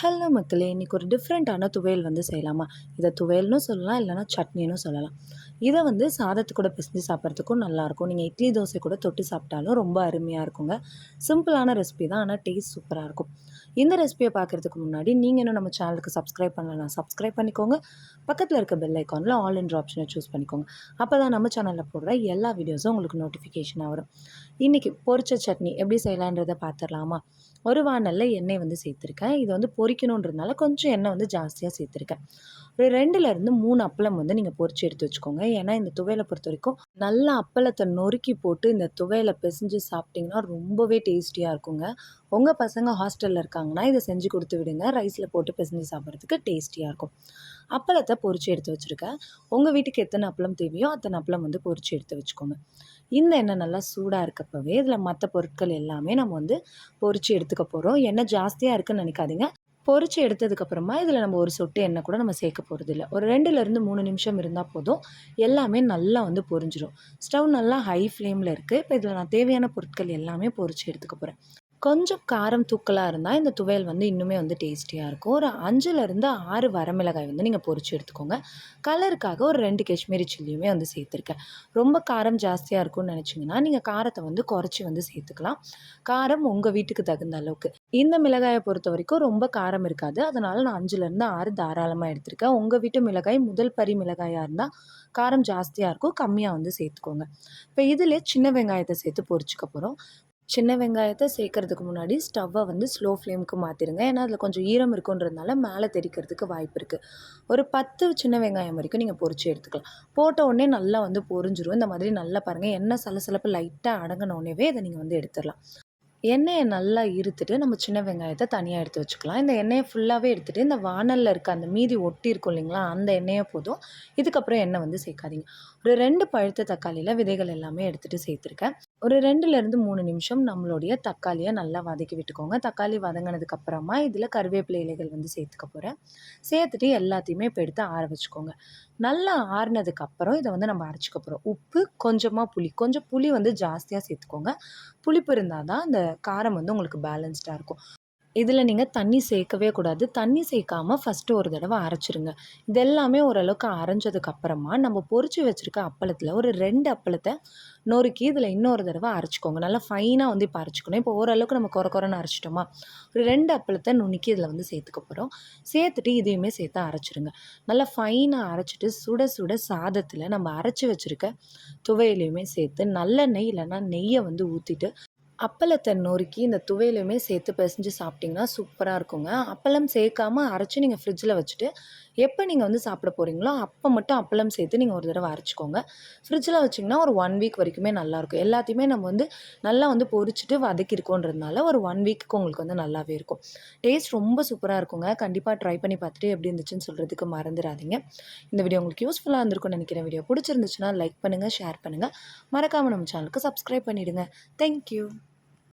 Hello மக்களே இன்றைக்கி ஒரு டிஃப்ரெண்ட்டான துவையல் வந்து செய்யலாமா? இதை துவையல்னு சொல்லலாம் இல்லைனா சட்னின்னு சொல்லலாம். இதை வந்து சாதத்து கூட பிசைஞ்சு சாப்பிட்றதுக்கும் நல்லாயிருக்கும். நீங்கள் இட்லி தோசை கூட தொட்டு சாப்பிட்டாலும் ரொம்ப அருமையாக இருக்குங்க. சிம்பிளான ரெசிபி தான் ஆனால் டேஸ்ட் சூப்பராக இருக்கும். இந்த ரெசிபியை பார்க்குறதுக்கு முன்னாடி நீங்கள் இன்னும் நம்ம சேனலுக்கு சப்ஸ்கிரைப் பண்ணலாம் சப்ஸ்கிரைப் பண்ணிக்கோங்க. பக்கத்தில் இருக்க பெல் ஐக்கானில் ஆல் இன் ஆப்ஷனை சூஸ் பண்ணிக்கோங்க. அப்போ தான் நம்ம சேனலில் போடுற எல்லா வீடியோஸும் உங்களுக்கு நோட்டிஃபிகேஷனாக வரும். இன்றைக்கி பொரிச்ச சட்னி எப்படி செய்யலான்றதை பார்த்துடலாமா? ஒரு வானலில் எண்ணெய் வந்து சேர்த்துருக்கேன். இது வந்து பொரிக்கணுன்றதுனால கொஞ்சம் எண்ணெய் வந்து ஜாஸ்தியாக சேர்த்துருக்கேன். ஒரு ரெண்டுலேருந்து மூணு அப்பளம் வந்து நீங்கள் பொறிச்சு எடுத்து வச்சுக்கோங்க. ஏன்னா இந்த துவையலை பொறுத்த வரைக்கும் நல்லா அப்பளத்தை நொறுக்கி போட்டு இந்த துவையலை பிசைஞ்சு சாப்பிட்டிங்கன்னா ரொம்பவே டேஸ்டியாக இருக்குங்க. உங்கள் பசங்க ஹாஸ்டலில் இருக்காங்கன்னா இதை செஞ்சு கொடுத்து விடுங்க. ரைஸில் போட்டு பிசைஞ்சு சாப்பிட்றதுக்கு டேஸ்டியாக இருக்கும். அப்பளத்தை பொறிச்சு எடுத்து வச்சுருக்கேன். உங்கள் வீட்டுக்கு எத்தனை அப்பளம் தேவையோ அத்தனை அப்பளம் வந்து பொறிச்சு எடுத்து வச்சுக்கோங்க. இந்த எண்ணெய் நல்லா சூடாக இருக்கப்பவே இதில் மற்ற பொருட்கள் எல்லாமே நம்ம வந்து பொறிச்சு எடுத்துக்க போகிறோம் எண்ணெய் ஜாஸ்தியாக இருக்குன்னு நினைக்காதீங்க. பொறிச்சு எடுத்ததுக்கப்புறமா இதில் நம்ம ஒரு சொட்டு எண்ணெய் கூட நம்ம சேர்க்க போகிறது இல்லை. ஒரு ரெண்டுலேருந்து மூணு நிமிஷம் இருந்தால் போதும். எல்லாமே நல்லா வந்து பொரிஞ்சிடும் ஸ்டவ் நல்லா ஹை ஃப்ளேமில் இருக்குது இப்போ இதில் நான் தேவையான பொருட்கள் எல்லாமே பொரித்து எடுத்துக்க போகிறேன் கொஞ்சம் காரம் தூக்கலாக இருந்தால் இந்த துவையல் வந்து இன்னுமே வந்து டேஸ்டியாக இருக்கும். ஒரு அஞ்சுலேருந்து ஆறு வரமிளகாய் வந்து நீங்கள் பொறிச்சு எடுத்துக்கோங்க. கலருக்காக ஒரு ரெண்டு காஷ்மீரி சில்லியுமே வந்து சேர்த்துருக்கேன். ரொம்ப காரம் ஜாஸ்தியாக இருக்கும்னு நினச்சிங்கன்னா நீங்கள் காரத்தை வந்து குறைச்சி வந்து சேர்த்துக்கலாம். காரம் உங்கள் வீட்டுக்கு தகுந்த அளவுக்கு. இந்த மிளகாயை பொறுத்த வரைக்கும் ரொம்ப காரம் இருக்காது. அதனால் நான் அஞ்சுலேருந்து ஆறு தாராளமாக எடுத்திருக்கேன். உங்கள் வீட்டு மிளகாய் முதல் பரி மிளகாயாக இருந்தால் காரம் ஜாஸ்தியாக இருக்கும். கம்மியாக வந்து சேர்த்துக்கோங்க. இப்போ இதில் சின்ன வெங்காயத்தை சேர்த்து பொரிச்சுக்க போகிறோம் சின்ன வெங்காயத்தை சேர்க்கறதுக்கு முன்னாடி ஸ்டவ்வை வந்து ஸ்லோ ஃப்ளேமுக்கு மாற்றிடுங்க ஏன்னா அதில் கொஞ்சம் ஈரம் இருக்குன்றதுனால மேலே தெரிக்கிறதுக்கு வாய்ப்பு இருக்குது ஒரு பத்து சின்ன வெங்காயம் வரைக்கும் நீங்கள் பொறிச்சு எடுத்துக்கலாம். போட்ட உடனே நல்லா வந்து பொறிஞ்சிரும். இந்த மாதிரி நல்லா பாருங்கள் எண்ணெய் சலசலப்பு லைட்டாக அடங்கினோடனேவே இதை நீங்கள் வந்து எடுத்துடலாம். எண்ணெயை நல்லா இருத்துட்டு நம்ம சின்ன வெங்காயத்தை தனியாக எடுத்து வச்சுக்கலாம். இந்த எண்ணெயை ஃபுல்லாகவே எடுத்துகிட்டு இந்த வானலில் இருக்க அந்த மீதி ஒட்டி இருக்கும் இல்லைங்களா? அந்த எண்ணெயை போதும். இதுக்கப்புறம் எண்ணெய் வந்து சேர்க்காதீங்க ஒரு ரெண்டு பழுத்த தக்காளியில் விதைகள் எல்லாமே எடுத்துகிட்டு சேர்த்துருக்கேன். ஒரு ரெண்டுலேருந்து மூணு நிமிஷம் நம்மளுடைய தக்காளியை நல்லா வதக்கி விட்டுக்கோங்க. தக்காளி வதங்கினதுக்கு அப்புறமா இதில் கருவேப்பிலை இலைகள் வந்து சேர்த்துக்க போகிறேன் சேர்த்துட்டு எல்லாத்தையுமே இப்போ எடுத்து ஆற வச்சுக்கோங்க. நல்லா ஆறினதுக்கப்புறம் இதை வந்து நம்ம அரைச்சிக்க போகிறோம் உப்பு கொஞ்சமாக புளி. கொஞ்சம் புளி வந்து ஜாஸ்தியாக சேர்த்துக்கோங்க. புளிப்பு இருந்தால் தான் அந்த காரம் வந்து உங்களுக்கு பேலன்ஸ்டாக இருக்கும். இதில் நீங்கள் தண்ணி சேர்க்கவே கூடாது. தண்ணி சேர்க்காமல் ஃபஸ்ட்டு ஒரு தடவை அரைச்சிருங்க. இது எல்லாமே ஓரளவுக்கு அரைஞ்சதுக்கப்புறமா நம்ம பொறிச்சு வச்சுருக்க அப்பளத்தில் ஒரு ரெண்டு அப்பளத்தை நொறுக்கி இதில் இன்னொரு தடவை அரைச்சிக்கோங்க. நல்லா ஃபைனாக வந்து இப்போ அரைச்சிக்கணும். இப்போ ஓரளவுக்கு நம்ம குறை குறைன்னு அரைச்சிட்டோமா? ஒரு ரெண்டு அப்பளத்தை நுணுக்கி இதில் வந்து சேர்த்துக்க போகிறோம் சேர்த்துட்டு இதையுமே சேர்த்து அரைச்சிருங்க. நல்லா ஃபைனாக அரைச்சிட்டு சுட சுட சாதத்தில் நம்ம அரைச்சி வச்சுருக்க துவையிலையுமே சேர்த்து நல்லெண்ணெய் இல்லைன்னா நெய்யை வந்து ஊற்றிட்டு அப்பளத்தை நொறுக்கி இந்த துவையிலுமே சேர்த்து பிசைஞ்சு சாப்பிட்டிங்கன்னா சூப்பராக இருக்குங்க. அப்பளம் சேர்க்காம அரைச்சி நீங்கள் ஃப்ரிட்ஜில் வச்சுட்டு எப்போ நீங்கள் வந்து சாப்பிட போகிறீங்களோ அப்போ மட்டும் அப்பளம் சேர்த்து நீங்கள் ஒரு தடவை அரைச்சிக்கோங்க. ஃப்ரிட்ஜில் வச்சிங்கன்னா ஒரு ஒன் வீக் வரைக்குமே நல்லாயிருக்கும் எல்லாத்தையுமே நம்ம வந்து நல்லா வந்து பொரிச்சிட்டு வதக்கிருக்கோன்றதுனால ஒரு ஒன் வீக்குக்கு உங்களுக்கு வந்து நல்லாவே இருக்கும். டேஸ்ட் ரொம்ப சூப்பராக இருக்குங்க. கண்டிப்பாக ட்ரை பண்ணி பார்த்துட்டு எப்படி இருந்துச்சுன்னு சொல்கிறதுக்கு மறந்துடாதீங்க. இந்த வீடியோ உங்களுக்கு யூஸ்ஃபுல்லாக இருந்திருக்கும்னு நினைக்கிறேன். வீடியோ பிடிச்சிருந்துச்சுன்னா லைக் பண்ணுங்கள் ஷேர் பண்ணுங்கள் மறக்காமல் நம்ம சேனலுக்கு சப்ஸ்கிரைப் பண்ணிவிடுங்க தேங்க்யூ